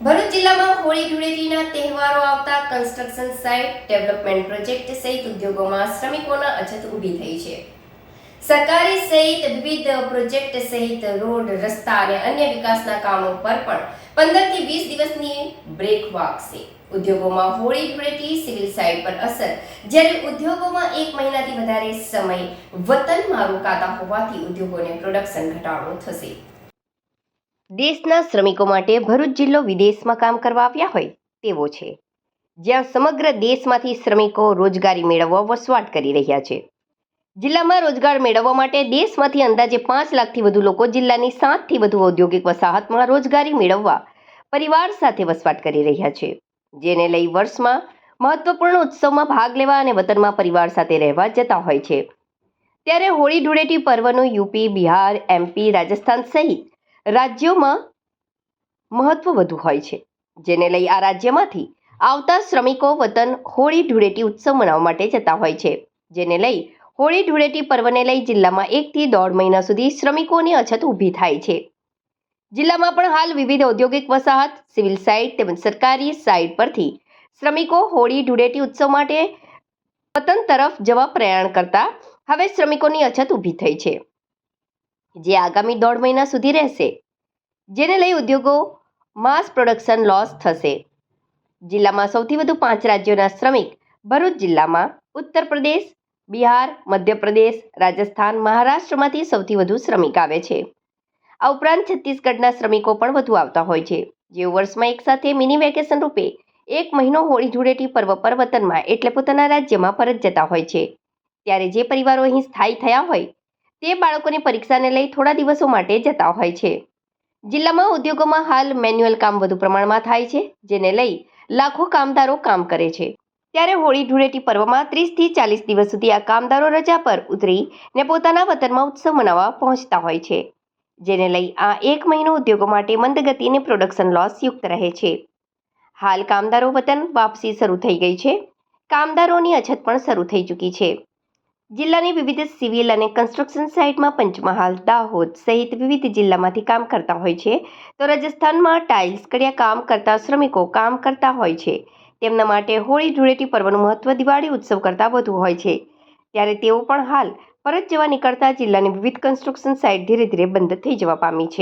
ભરૂચ જિલ્લામાં હોળી ધૂળેટીના તહેવારો આવતા કન્સ્ટ્રક્શન સાઇટ ડેવલપમેન્ટ પ્રોજેક્ટ સહિત ઉદ્યોગોમાં શ્રમિકોના અછત ઊભી થઈ છે. સરકારી સહિત વિવિધ પ્રોજેક્ટ સહિત રોડ, રસ્તા અને અન્ય વિકાસના કામો પર પણ પંદરથી વીસ દિવસની બ્રેક વાગશે ઉદ્યોગોમાં હોળી ધૂળેટી સિવિલ સાઇટ પર અસર, જ્યારે ઉદ્યોગોમાં એક મહિનાથી વધારે સમય વતનમાં રોકાતા હોવાથી ઉદ્યોગોને પ્રોડક્શન ઘટાડો થશે. દેશના શ્રમિકો માટે ભરૂચ જિલ્લો વિદેશમાં કામ કરવા આવ્યા હોય તેવો છે. જ્યાં સમગ્ર દેશમાંથી શ્રમિકો રોજગારી મેળવવા વસવાટ કરી રહ્યા છે. જિલ્લામાં રોજગાર મેળવવા માટે દેશમાંથી અંદાજે પાંચ લાખથી વધુ લોકો જિલ્લાની સાતથી વધુ ઔદ્યોગિક વસાહતમાં રોજગારી મેળવવા પરિવાર સાથે વસવાટ કરી રહ્યા છે. જેને લઈ વર્ષમાં મહત્વપૂર્ણ ઉત્સવમાં ભાગ લેવા અને વતનમાં પરિવાર સાથે રહેવા જતા હોય છે. ત્યારે હોળી ધૂળેટી પર્વનું યુપી, બિહાર, એમપી, રાજસ્થાન સહિત રાજ્યોમાં મહત્વ વધુ હોય છે. જેને લઈ આ રાજ્યમાંથી આવતા શ્રમિકો વતન હોળી ધૂળેટી ઉત્સવ મનાવવા માટે જતા હોય છે. જેને લઈ હોળી ધૂળેટી પર્વને લઈ જિલ્લામાં એકથી દોઢ મહિના સુધી શ્રમિકોની અછત ઊભી થાય છે. જિલ્લામાં પણ હાલ વિવિધ ઔદ્યોગિક વસાહત, સિવિલ સાઇટ તેમજ સરકારી સાઇટ પરથી શ્રમિકો હોળી ધૂળેટી ઉત્સવ માટે વતન તરફ જવા પ્રયાણ કરતા હવે શ્રમિકોની અછત ઊભી થઈ છે. જે આગામી દોઢ મહિના સુધી રહેશે, જેને લઈ ઉદ્યોગો માસ પ્રોડક્શન લોસ થશે. જિલ્લામાં સૌથી વધુ પાંચ રાજ્યોના શ્રમિક ભરૂચ જિલ્લામાં, ઉત્તર પ્રદેશ, બિહાર, મધ્યપ્રદેશ, રાજસ્થાન, મહારાષ્ટ્રમાંથી સૌથી વધુ શ્રમિક આવે છે. આ ઉપરાંત છત્તીસગઢના શ્રમિકો પણ વધુ આવતા હોય છે, જેઓ વર્ષમાં એકસાથે મિની વેકેશન રૂપે એક મહિનો હોળી ધૂળેટી પર્વ પર વતનમાં એટલે પોતાના રાજ્યમાં પરત જતા હોય છે. ત્યારે જે પરિવારો અહીં સ્થાયી થયા હોય તે બાળકોની પરીક્ષાને લઈ થોડા દિવસો માટે જતા હોય છે. જિલ્લામાં ઉદ્યોગોમાં હાલ મેન્યુઅલ કામ વધુ પ્રમાણમાં થાય છે, જેને લઈ લાખો કામદારો કામ કરે છે. ત્યારે હોળી ધૂળેટી પર્વમાં ત્રીસથી ચાલીસ દિવસ સુધી આ કામદારો રજા પર ઉતરી ને પોતાના વતનમાં ઉત્સવ મનાવવા પહોંચતા હોય છે, જેને લઈ આ એક મહિનો ઉદ્યોગો માટે મંદગતિને પ્રોડક્શન લોસ યુક્ત રહે છે. હાલ કામદારો વતન વાપસી શરૂ થઈ ગઈ છે. કામદારોની અછત પણ શરૂ થઈ ચૂકી છે. જિલ્લાની વિવિધ સિવિલ અને કન્સ્ટ્રક્શન સાઇટમાં પંચમહાલ દાહોદ સહિત વિવિધ જિલ્લામાંથી કામ કરતા હોય છે. તો રાજસ્થાનમાં ટાઇલ્સ કડિયા કામ કરતા શ્રમિકો કામ કરતા હોય છે. તેમના માટે હોળી ધૂળેટી પર્વનું મહત્વ દિવાળી ઉત્સવ કરતાં વધુ હોય છે. ત્યારે તેઓ પણ હાલ પરત જવા નીકળતા જિલ્લાની વિવિધ કન્સ્ટ્રક્શન સાઇટ ધીરે ધીરે બંધ થઈ જવા પામી છે.